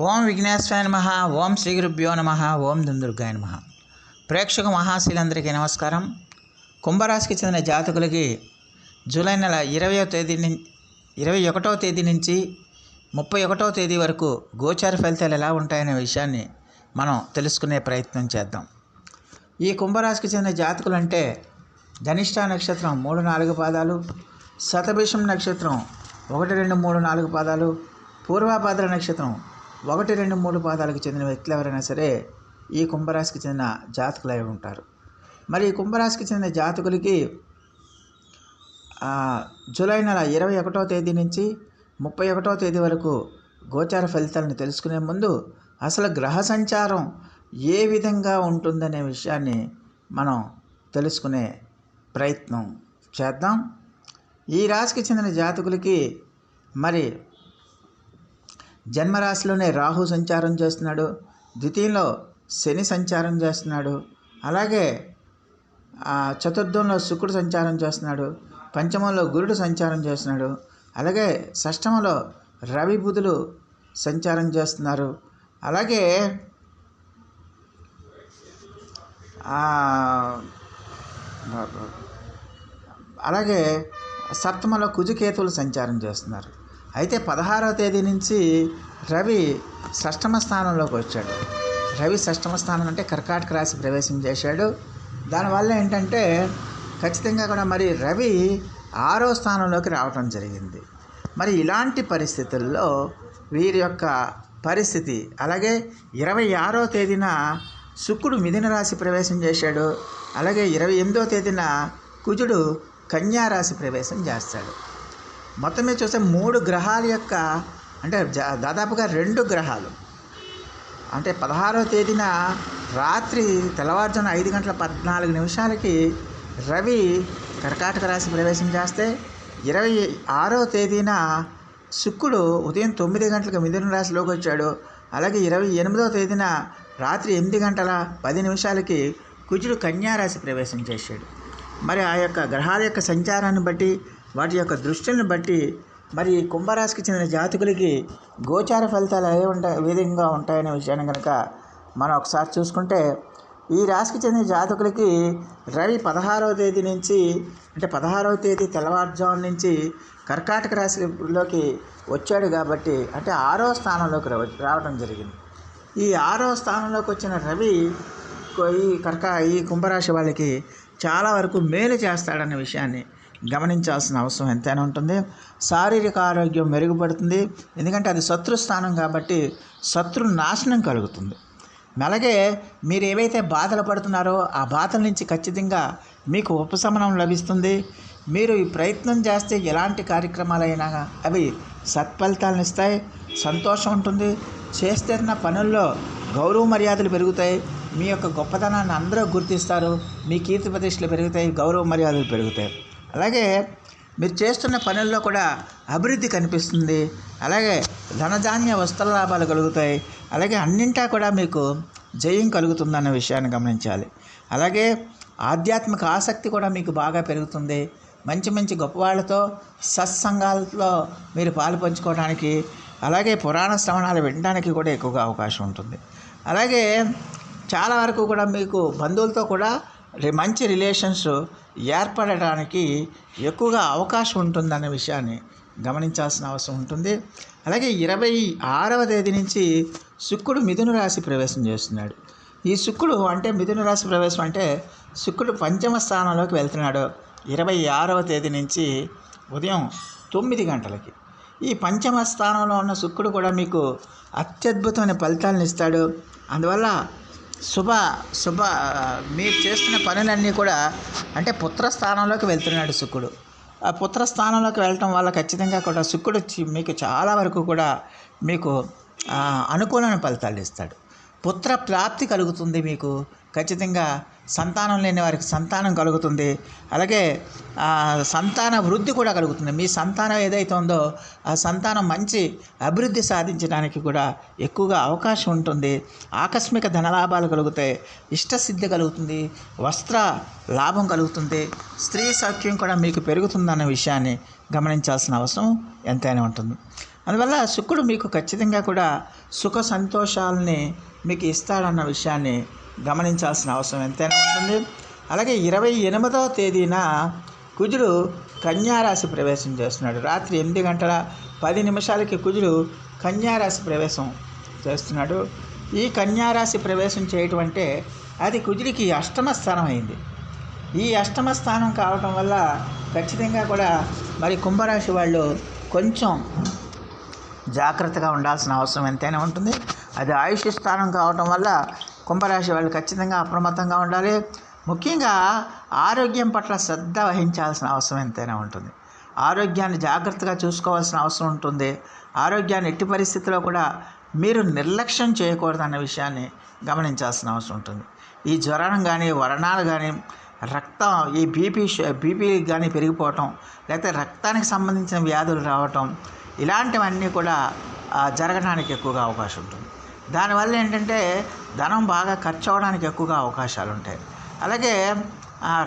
ఓం విఘ్నేశ్వరాయ నమ ఓం శ్రీ గురుభ్యో నమ ఓం దుందుర్గాయ నమ. ప్రేక్షక మహాశీలందరికీ నమస్కారం. కుంభరాశికి చెందిన జాతకులకి జూలై నెల ఇరవయో తేదీ నుంచి ఇరవై ఒకటో తేదీ నుంచి ముప్పై ఒకటో తేదీ వరకు గోచార ఫలితాలు ఎలా ఉంటాయనే విషయాన్ని మనం తెలుసుకునే ప్రయత్నం చేద్దాం. ఈ కుంభరాశికి చెందిన జాతకులు అంటే ధనిష్ట నక్షత్రం మూడు నాలుగు పాదాలు శతభిషం నక్షత్రం ఒకటి రెండు మూడు నాలుగు పాదాలు పూర్వాభాద్ర నక్షత్రం ఒకటి రెండు మూడు పాదాలకు చెందిన వ్యక్తులు ఎవరైనా సరే ఈ కుంభరాశికి చెందిన జాతకులు అయి ఉంటారు. మరి ఈ కుంభరాశికి చెందిన జాతకులకి జూలై నెల ఇరవై ఒకటో తేదీ నుంచి ముప్పై ఒకటో తేదీ వరకు గోచార ఫలితాలను తెలుసుకునే ముందు అసలు గ్రహ సంచారం ఏ విధంగా ఉంటుందనే విషయాన్ని మనం తెలుసుకునే ప్రయత్నం చేద్దాం. ఈ రాశికి చెందిన జాతకులకి మరి జన్మరాశిలోనే రాహు సంచారం చేస్తున్నాడు. ద్వితీయంలో శని సంచారం చేస్తున్నాడు. అలాగే చతుర్థంలో శుక్రుడు సంచారం చేస్తున్నాడు. పంచమంలో గురుడు సంచారం చేస్తున్నాడు. అలాగే షష్టమంలో రవి బుధులు సంచారం చేస్తున్నారు. అలాగే అలాగే సప్తమలో కుజుకేతువులు సంచారం చేస్తున్నారు. అయితే పదహారవ తేదీ నుంచి రవి షష్టమ స్థానంలోకి వచ్చాడు. రవి షష్టమ స్థానం అంటే కర్కాటక రాశి ప్రవేశం చేశాడు. దానివల్ల ఏంటంటే ఖచ్చితంగా కూడా మరి రవి ఆరో స్థానంలోకి రావటం జరిగింది. మరి ఇలాంటి పరిస్థితుల్లో వీరి యొక్క పరిస్థితి అలాగే ఇరవై ఆరో తేదీన శుక్రుడు మిథున రాశి ప్రవేశం చేశాడు. అలాగే ఇరవై ఎనిమిదో తేదీన కుజుడు కన్యా రాశి ప్రవేశం చేస్తాడు. మొత్తం మీద చూస్తే మూడు గ్రహాల యొక్క అంటే దాదాపుగా రెండు గ్రహాలు. అంటే పదహారవ తేదీన రాత్రి తెల్లవారుజామున ఐదు గంటల పద్నాలుగు నిమిషాలకి రవి కర్కాటక రాశి ప్రవేశం చేస్తే ఇరవై ఆరో తేదీన శుక్రుడు ఉదయం తొమ్మిది గంటలకు మిథున రాశిలోకి వచ్చాడు. అలాగే ఇరవై ఎనిమిదవ తేదీన రాత్రి ఎనిమిది గంటల పది నిమిషాలకి కుజుడు కన్యారాశి ప్రవేశం చేశాడు. మరి ఆ యొక్క గ్రహాల యొక్క సంచారాన్ని బట్టి వాటి యొక్క దృష్టిని బట్టి మరి ఈ కుంభరాశికి చెందిన జాతకులకి గోచార ఫలితాలు ఏ ఉంటాయి విధంగా ఉంటాయనే విషయాన్ని కనుక మనం ఒకసారి చూసుకుంటే ఈ రాశికి చెందిన జాతకులకి రవి పదహారవ తేదీ నుంచి అంటే పదహారవ తేదీ తెల్లవారుజాము నుంచి కర్కాటక రాశిలోకి వచ్చాడు కాబట్టి అంటే ఆరో స్థానంలోకి రావ- రావడం జరిగింది. ఈ ఆరో స్థానంలోకి వచ్చిన రవి ఈ కర్క ఈ కుంభరాశి వాళ్ళకి చాలా వరకు మేలు చేస్తాడన్న విషయాన్ని గమనించాల్సిన అవసరం ఎంతైనా ఉంటుంది. శారీరక ఆరోగ్యం మెరుగుపడుతుంది. ఎందుకంటే అది శత్రు స్థానం కాబట్టి శత్రు నాశనం కలుగుతుంది. అలాగే మీరు ఏవైతే బాధలు పడుతున్నారో ఆ బాధల నుంచి ఖచ్చితంగా మీకు ఉపశమనం లభిస్తుంది. మీరు ఈ ప్రయత్నం చేస్తే ఎలాంటి కార్యక్రమాలైనా అవి సత్ఫలితాలను ఇస్తాయి. సంతోషం ఉంటుంది. చేస్తున్న పనుల్లో గౌరవ మర్యాదలు పెరుగుతాయి. మీ యొక్క గొప్పతనాన్ని అందరూ గుర్తిస్తారు. మీ కీర్తి ప్రతిష్టలు పెరుగుతాయి. గౌరవ మర్యాదలు పెరుగుతాయి. అలాగే మీరు చేస్తున్న పనుల్లో కూడా అభివృద్ధి కనిపిస్తుంది. అలాగే ధనధాన్య వస్త్ర లాభాలు కలుగుతాయి. అలాగే అన్నింటా కూడా మీకు జయం కలుగుతుందన్న విషయాన్ని గమనించాలి. అలాగే ఆధ్యాత్మిక ఆసక్తి కూడా మీకు బాగా పెరుగుతుంది. మంచి మంచి గొప్ప వాళ్ళతో సత్సంగాలతో మీరు పాలు పంచుకోవడానికి అలాగే పురాణ శ్రవణాలు వినడానికి కూడా ఎక్కువగా అవకాశం ఉంటుంది. అలాగే చాలా వరకు కూడా మీకు బంధువులతో కూడా మంచి రిలేషన్స్ ఏర్పడడానికి ఎక్కువగా అవకాశం ఉంటుందనే విషయాన్ని గమనించాల్సిన అవసరం ఉంటుంది. అలాగే ఇరవై ఆరవ తేదీ నుంచి శుక్రుడు మిథున రాశి ప్రవేశం చేస్తున్నాడు. ఈ శుక్రుడు అంటే మిథున రాశి ప్రవేశం అంటే శుక్రుడు పంచమ స్థానంలోకి వెళ్తున్నాడు. ఇరవై ఆరవ తేదీ నుంచి ఉదయం తొమ్మిది గంటలకి. ఈ పంచమ స్థానంలో ఉన్న శుక్రుడు కూడా మీకు అత్యద్భుతమైన ఫలితాలను ఇస్తాడు. అందువల్ల శుభ శుభ మీరు చేస్తున్న పనులన్నీ కూడా అంటే పుత్రస్థానంలోకి వెళ్తున్నాడు శుక్రుడు. ఆ పుత్రస్థానంలోకి వెళ్ళటం వల్ల ఖచ్చితంగా కూడా శుక్రుడు మీకు చాలా వరకు కూడా మీకు అనుకూలమైన ఫలితాలు ఇస్తాడు. పుత్ర ప్రాప్తి కలుగుతుంది మీకు. ఖచ్చితంగా సంతానం లేని వారికి సంతానం కలుగుతుంది. అలాగే సంతాన వృద్ధి కూడా కలుగుతుంది. మీ సంతానం ఏదైతే ఉందో ఆ సంతానం మంచి అభివృద్ధి సాధించడానికి కూడా ఎక్కువగా అవకాశం ఉంటుంది. ఆకస్మిక ధనలాభాలు కలుగుతాయి. ఇష్టసిద్ధి కలుగుతుంది. వస్త్ర లాభం కలుగుతుంది. స్త్రీ సౌఖ్యం కూడా మీకు పెరుగుతుందన్న విషయాన్ని గమనించాల్సిన అవసరం ఎంతైనా ఉంటుంది. అందువల్ల శుక్రుడు మీకు ఖచ్చితంగా కూడా సుఖ సంతోషాలని మీకు ఇస్తాడన్న విషయాన్ని గమనించాల్సిన అవసరం ఎంతైనా ఉంటుంది. అలాగే ఇరవై ఎనిమిదవ తేదీన కుజుడు కన్యారాశి ప్రవేశం చేస్తున్నాడు. రాత్రి ఎనిమిది గంటల పది నిమిషాలకి కుజుడు కన్యారాశి ప్రవేశం చేస్తున్నాడు. ఈ కన్యారాశి ప్రవేశం చేయటం అంటే అది కుజుడికి అష్టమ స్థానం అయింది. ఈ అష్టమ స్థానం కావటం వల్ల ఖచ్చితంగా కూడా మరి కుంభరాశి వాళ్ళు కొంచెం జాగ్రత్తగా ఉండాల్సిన అవసరం ఎంతైనా ఉంటుంది. అది ఆయుష్ స్థానం కావటం వల్ల కుంభరాశి వాళ్ళు ఖచ్చితంగా అప్రమత్తంగా ఉండాలి. ముఖ్యంగా ఆరోగ్యం పట్ల శ్రద్ధ వహించాల్సిన అవసరం ఎంతైనా ఉంటుంది. ఆరోగ్యాన్ని జాగ్రత్తగా చూసుకోవాల్సిన అవసరం ఉంటుంది. ఆరోగ్యాన్ని ఎట్టి పరిస్థితిలో కూడా మీరు నిర్లక్ష్యం చేయకూడదు అన్న విషయాన్ని గమనించాల్సిన అవసరం ఉంటుంది. ఈ జ్వరం కానీ వరణాలు కానీ రక్తం ఈ బీపీ బీపీ కానీ పెరిగిపోవటం లేకపోతే రక్తానికి సంబంధించిన వ్యాధులు రావటం ఇలాంటివన్నీ కూడా జరగడానికి ఎక్కువగా అవకాశం ఉంటుంది. దానివల్ల ఏంటంటే ధనం బాగా ఖర్చు అవడానికి ఎక్కువగా అవకాశాలు ఉంటాయి అలాగే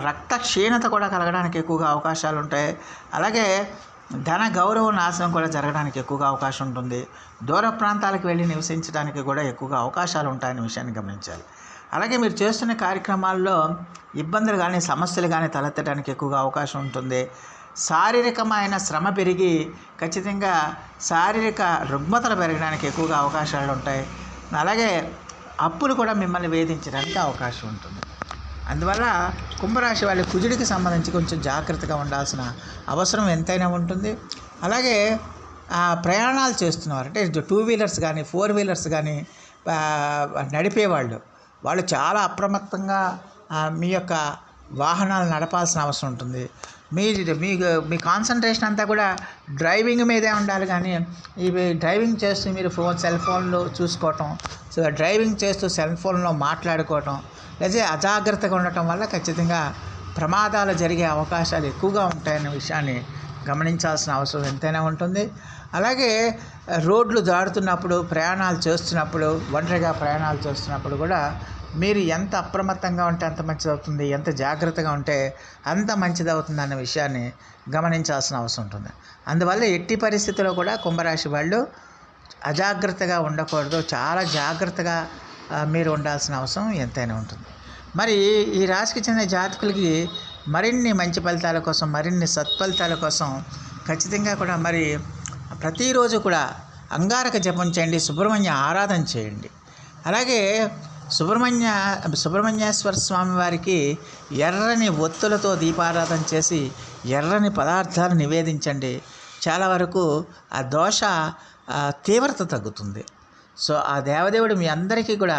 రక్త క్షీణత కూడా కలగడానికి ఎక్కువగా అవకాశాలు ఉంటాయి అలాగే ధన గౌరవ నాశనం కూడా జరగడానికి ఎక్కువగా అవకాశం ఉంటుంది. దూర ప్రాంతాలకు వెళ్ళి నివసించడానికి కూడా ఎక్కువగా అవకాశాలు ఉంటాయనే విషయాన్ని గమనించాలి. అలాగే మీరు చేస్తున్న కార్యక్రమాల్లో ఇబ్బందులు కానీ సమస్యలు కానీ తలెత్తడానికి ఎక్కువగా అవకాశం ఉంటుంది. శారీరకమైన శ్రమ పెరిగి ఖచ్చితంగా శారీరక రుగ్మతలు పెరగడానికి ఎక్కువగా అవకాశాలు ఉంటాయి. అలాగే అప్పులు కూడా మిమ్మల్ని వేధించడానికి అవకాశం ఉంటుంది. అందువల్ల కుంభరాశి వాళ్ళ కుజుడికి సంబంధించి కొంచెం జాగ్రత్తగా ఉండాల్సిన అవసరం ఎంతైనా ఉంటుంది. అలాగే ప్రయాణాలు చేస్తున్నవారు అంటే టూ వీలర్స్ కానీ ఫోర్ వీలర్స్ కానీ నడిపేవాళ్ళు వాళ్ళు చాలా అప్రమత్తంగా మీ యొక్క వాహనాలు నడపాల్సిన అవసరం ఉంటుంది. మీ మీ మీ కాన్సన్ట్రేషన్ అంతా కూడా డ్రైవింగ్ మీదే ఉండాలి కానీ ఇవి డ్రైవింగ్ చేస్తూ మీరు ఫోన్ సెల్ ఫోన్లో చూసుకోవటం సో డ్రైవింగ్ చేస్తూ సెల్ ఫోన్లో మాట్లాడుకోవటం లేదా అజాగ్రత్తగా ఉండటం వల్ల ఖచ్చితంగా ప్రమాదాలు జరిగే అవకాశాలు ఎక్కువగా ఉంటాయన్న విషయాన్ని గమనించాల్సిన అవసరం ఎంతైనా ఉంటుంది. అలాగే రోడ్లు దాడుతున్నప్పుడు ప్రయాణాలు చేస్తున్నప్పుడు ఒంటరిగా ప్రయాణాలు చేస్తున్నప్పుడు కూడా మీరు ఎంత అప్రమత్తంగా ఉంటే అంత మంచిది అవుతుంది ఎంత జాగ్రత్తగా ఉంటే అంత మంచిది అవుతుంది అన్న విషయాన్ని గమనించాల్సిన అవసరం ఉంటుంది. అందువల్ల ఎట్టి పరిస్థితుల్లో కూడా కుంభరాశి వాళ్ళు అజాగ్రత్తగా ఉండకూడదు. చాలా జాగ్రత్తగా మీరు ఉండాల్సిన అవసరం ఎంతైనా ఉంటుంది. మరి ఈ రాశికి చెందిన జాతకులకి మరిన్ని మంచి ఫలితాల కోసం మరిన్ని సత్ఫలితాల కోసం ఖచ్చితంగా కూడా మరి ప్రతిరోజు కూడా అంగారక జపం చేయండి సుబ్రహ్మణ్య ఆరాధన చేయండి. అలాగే సుబ్రహ్మణ్య సుబ్రహ్మణ్యేశ్వర స్వామి వారికి ఎర్రని ఒత్తులతో దీపారాధన చేసి ఎర్రని పదార్థాలు నివేదించండి. చాలా వరకు ఆ దోష తీవ్రత తగ్గుతుంది. సో ఆ దేవదేవుడు మీ అందరికీ కూడా